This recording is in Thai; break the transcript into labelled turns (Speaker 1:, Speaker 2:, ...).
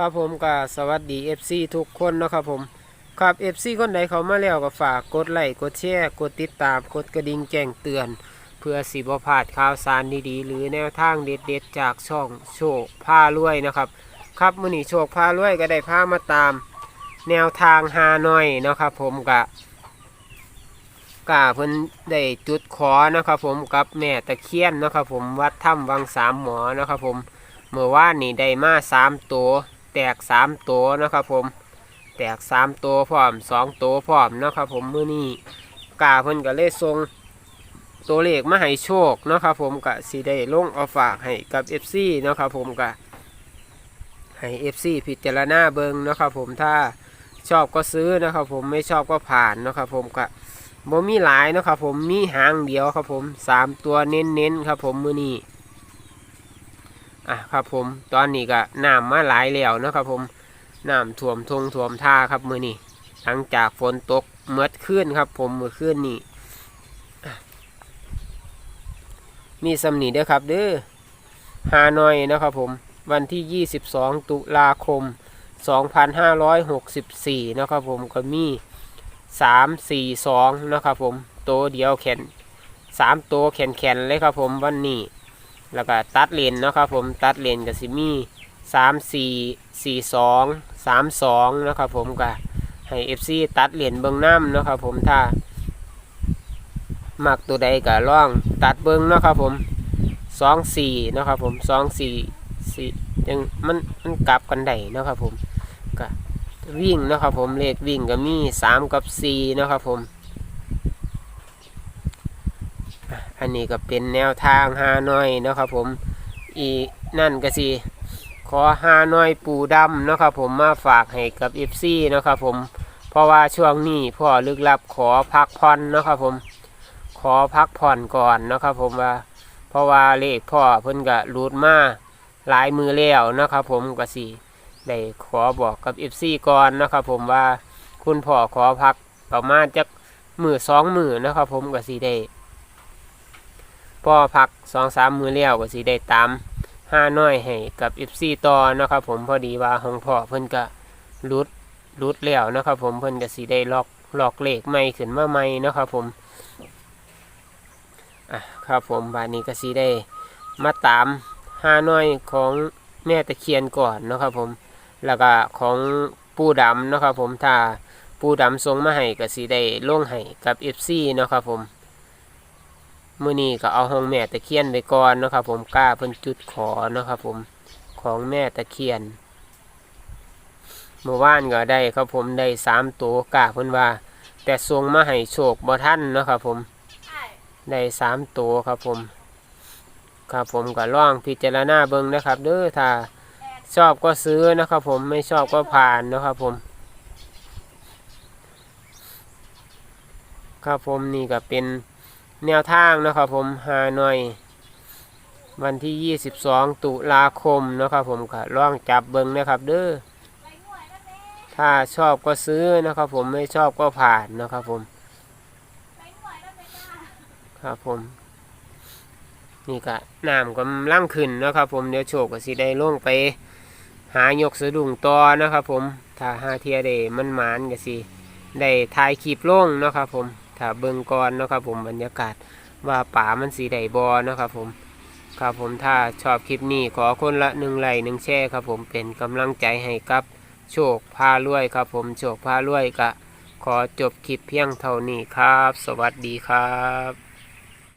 Speaker 1: ครับผมก็สวัสดี FC ทุกคนนะครับผม ครับ FC คนใดเขามาแล้วก็ฝากกดไลค์กดแชร์กดติดตามกดกระดิ่งแจ้งเตือน เพื่อสิบพลาดข่าวสารดีๆ หรือแนวทางเด็ดๆ จากช่องโชคพารวยนะครับ ครับมื้อนี้โชคพารวยก็ได้พามาตาม แนวทางฮานอยนะครับ ผมกะกะเพิ่นได้จุดขอนะครับผมกับแม่ตะเคียนนะครับผมวัดถ้ำวังสามหมอนะครับผมเมื่อวานนี่ได้มาสามตัว แตกสามตัวนะครับผมแตกสามตัวพร้อมสองตัวพร้อมนะครับผมมือนี้กาเพิ่นก็เลยส่งตัวเลขมาให้โชคนะครับผมก็สิได้ลงเอาฝากให้กับ FC นะครับผมก็ให้ FC พิจารณาเบิงนะครับผมถ้าชอบก็ซื้อนะครับผมไม่ชอบก็ผ่านนะครับผมก็บ่มีหลายนะครับผมมีหางเดียวครับผมสามตัวเน้นๆครับผมมือนี้ อะครับผมตอนนี้ก็น้ำมาหลายแล้วนะครับผมน้ำท่วมทงท่วมท่าครับมือนี้หลังจากฝนตกเมื่อคืนครับ ผมเมื่อคืนนี้อ่มีสำนีเด้อครับเด้อฮานอยนะครับผมวันที่ 22 ตุลาคม 2564 นะครับผมก็มี 3 4 2 นะครับผม โตเดียวแขน3ตัวแขนแขนเลยครับผมวันนี้ แล้วก็ตัดเลนเนาะครับผมตัดเลนกับซิมี่สามสี่สี่สองสามสองนะครับผมก็ให้เอฟซีตัดเลนเบิ้องน้ำเนาะครับผมถ้ามักตัวใดก็ล่องตัดเบิ้องเนาะครับผมสองสี่นาะครับผมสองสี่สี่ยังมันมันกลับกันได้เนาะครับผมก็วิ่งเนาะครับผมเลขวิ่งก็มีสามกับสี่เนาะครับผม อันนี้ก็เป็นแนวทางฮานอยนะครับผมอีนั่นก็สิขอฮานอยปูดำนะครับผมมาฝากให้กับเอฟซีนะครับผมเพราะว่าช่วงนี้พ่อลึกลับขอพักผ่อนนะครับผมขอพักผ่อนก่อนนะครับผมว่า เพราะว่าเลขพ่อเพิ่นก็รูดมาหลายมือแล้วนะครับผมก็สิได้ขอบอกกับเอฟซีก่อนนะครับผมว่าคุณพ่อขอพักประมาณจักมือสองมือนะครับผมก็สิได้ พ่อพักสองสามมือแล้วก็สิได้ตามห้าน้อยให้กับ FC ต่อนะครับผมพอดีว่าของพ่อเพิ่นก็รุดรุดแล้วนะครับผมเพิ่นก็สิได้ล็อกล็อกเลขใหม่ขึ้นมาใหม่นะครับผมอะครับผมบานนี้ก็สิได้มาตามห้าน้อยของแม่ตะเคียนก่อนนะครับผมแล้วก็ของปูดำนะครับผมถ้าปูดำส่งมาให้ก็สิได้ล่งให้กับ FC เนะครับผม มื่อนี้ก็เอาห้องแม่ตะเคียนไปก่อนนะครับ ผมกล้าเพิ่นจุดขอนะครับ ผมของแม่ตะเคียนเมื่อวานก็ได้ครับผมได้สามตัวกล้าเพิ่นว่า แต่ทรงมาให้โชคบ่ท่านนะครับ ผมได้สามตัวครับผม ครับผมก็ล่องพิจารณาเบิ่งนะครับ เด้อถ้าชอบก็ซื้อนะครับ ผมไม่ชอบก็ผ่านนะครับผมครับผมนี่ก็เป็น แนวทางนะครับผมฮานอยวันที่ 22 ตุลาคมนะครับผมก็ลองจับเบิ้งนะครับ เด้อถ้าชอบก็ซื้อนะครับผมไม่ชอบก็ผ่านนะครับผมครับผมนี่ก็น้ำกำลังขึ้นนะครับผมเดี๋ยวโชคก็สิได้ลงไป หายกสะดุ้งต่อนะครับผมถ้าหาเทียได้มันหมานก็สิได้ถ่ายคลิปลงนะครับผม ถ้าเบิ่งก่อนเนาะครับผมบรรยากาศว่าป่ามันสีใดบอนาะครับผมครับผมถ้าชอบคลิปนี้ขอคนละหนึ่งไลค์หนึ่งแชร์ครับผมเป็นกำลังใจให้กับโชคพารวยครับผมโชคพารวยกะขอจบคลิปเพียงเท่านี้ครับ สวัสดีครับ